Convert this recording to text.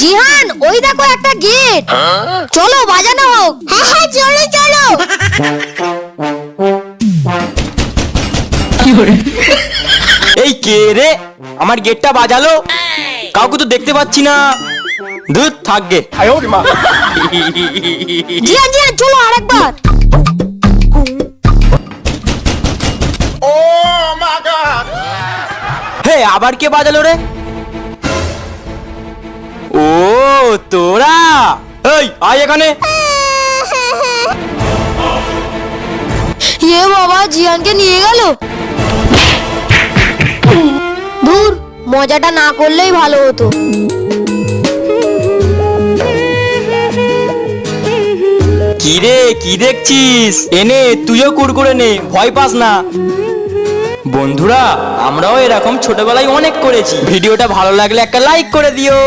জিহান ওই দেখো একটা গেট। চলো বাজানো হোক। হ্যাঁ হ্যাঁ চলো চলো। এই কে রে? আমার গেটটা বাজালো? কাউকে তো দেখতে পাচ্ছি না। দূর থাকবে জিহান জিহান চলো আরেকবার। হে আবার কে বাজালো রে? তোরা? এই আয় এখানে। এ বাবা জিয়ানকে নিয়ে গেল? দূর মজাটা না করলেই ভালো হতো। কি রে কি দেখছিস? এনে তুইও কুরকুরে নে ভয় পাস না। বন্ধুরা আমরাও এরকম ছোটবেলায় অনেক করেছি। ভিডিওটা ভালো লাগলে একটা লাইক করে দিও।